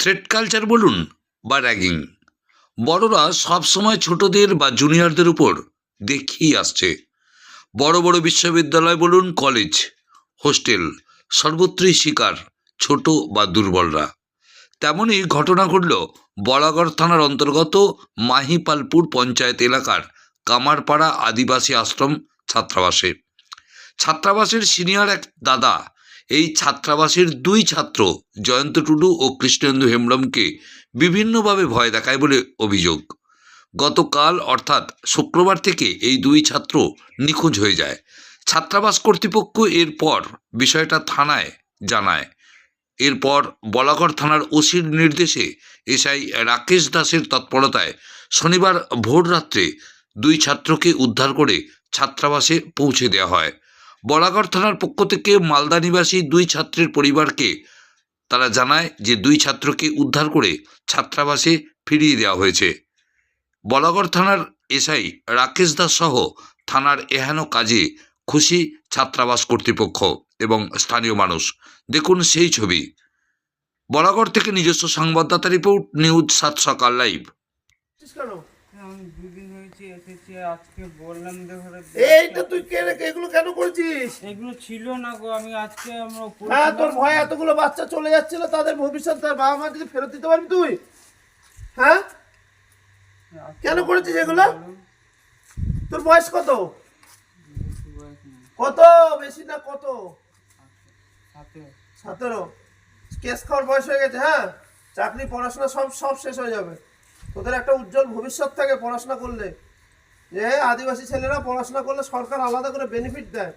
Thread culture বলুন বা ragging. বড়রা সবসময় ছোটদের বা জুনিয়রদের উপর দেখিয়ে আসছে। বড় বড় বিশ্ববিদ্যালয় বলুন, কলেজ, হোস্টেল, সর্বত্রই শিকার ছোট বা দুর্বলরা। তেমনই ঘটনা ঘটল বলাগড় থানার অন্তর্গত মাহিপালপুর পঞ্চায়েত এলাকার কামারপাড়া আদিবাসী আশ্রম ছাত্রাবাসে। ছাত্রাবাসের সিনিয়র এক দাদা এই ছাত্রাবাসের দুই ছাত্র, জয়ন্ত টুডু ও কৃষ্ণেন্দু হেমব্রমকে বিভিন্নভাবে ভয় দেখায় বলে অভিযোগ। গতকাল, অর্থাৎ শুক্রবার থেকে এই দুই ছাত্র নিখোঁজ হয়ে যায়। ছাত্রাবাস কর্তৃপক্ষ এরপর বিষয়টা থানায় জানায়। এরপর বলাগড় থানার ওসির নির্দেশে এসআই রাকেশ দাসের তৎপরতায় শনিবার ভোররাত্রে দুই ছাত্রকে উদ্ধার করে ছাত্রাবাসে পৌঁছে দেওয়া হয়। বলাগড় থানার পক্ষ থেকে মালদা নিবাসী দুই ছাত্রের পরিবারকে তারা জানায় যে দুই ছাত্রকে উদ্ধার করে ছাত্রাবাসে ফিরিয়ে দেওয়া হয়েছে। বলাগড় থানার এসআই রাকেশ দাস সহ থানার এহেন কাজে খুশি ছাত্রাবাস কর্তৃপক্ষ এবং স্থানীয় মানুষ। দেখুন সেই ছবি। বলাগড় থেকে নিজস্ব সংবাদদাতা রিপোর্ট নিউজ সাত সকাল লাইভ। এসেছি আজকে বললাম এইটা তুই কে এগুলো কেন করেছিস? এগুলো ছিল না গো আমি আজকে আমরা হ্যাঁ তোর ভয় এতগুলো বাচ্চা চলে যাচ্ছিল তাদের ভবিষ্যৎ তার বাবা মা ফেরত দিতে পারবি তুই? হ্যাঁ? কেন করেছিস এগুলো? তোর বয়স কত? কত? বেশি না কত? সতেরো। কেস খাওয়ার বয়স হয়ে গেছে হ্যাঁ? চাকরি পড়াশোনা সব সব শেষ হয়ে যাবে। তোদের একটা উজ্জ্বল ভবিষ্যৎ থাকে পড়াশোনা করলে। যে আদিবাসী ছেলেরা পড়াশোনা করলে সরকার আলাদা করে বেনিফিট দেয়।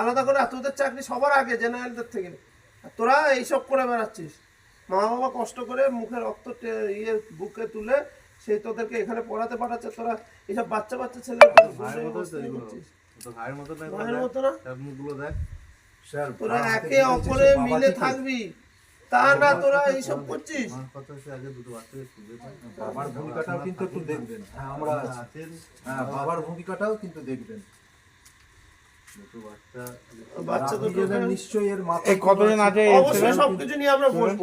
আলাদা করে তোদের চাকরি সবার আগে জেনারেলদের থেকে। তোরা এইসব করে বেড়াচ্ছিস। মা বাবা কষ্ট করে মুখে রক্ত ইয়ে বুকে তুলে সেই তোদেরকে এখানে পড়াতে পাঠাচ্ছে। তোরা এইসব বাচ্চা বাচ্চা ছেলে ভাইয়ের মতো না? মুখগুলো দেখ। তোরা একে অপরে মিলে থাকবি। তা না তোরা এইসব করছিস? দাও। বাবার ভূমিকাটাও কিন্তু একটু দেখবেন হ্যাঁ আমরা হ্যাঁ বাবার ভূমিকাটাও কিন্তু দেখবেন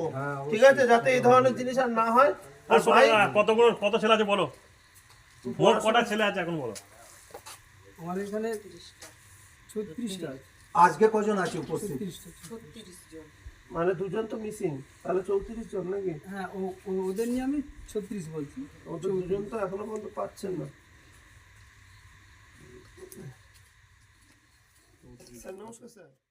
হ্যাঁ, ঠিক আছে যাতে এই ধরনের জিনিস আর না হয়। কতগুলো কত ছেলে আছে বলো? মোট কটা ছেলে? আছে এখন বলো? আমার এখানে ছত্রিশটা আজকে কজন আছে উপস্থিত? মানে দুজন তো মিসিং তাহলে চৌত্রিশ জন নাকি? হ্যাঁ ও ও- ওদের নিয়ে আমি ছত্রিশ বলছি। ওদের দুজন তো এখনও পর্যন্ত পাচ্ছেন না। স্যার নমস্কার স্যার।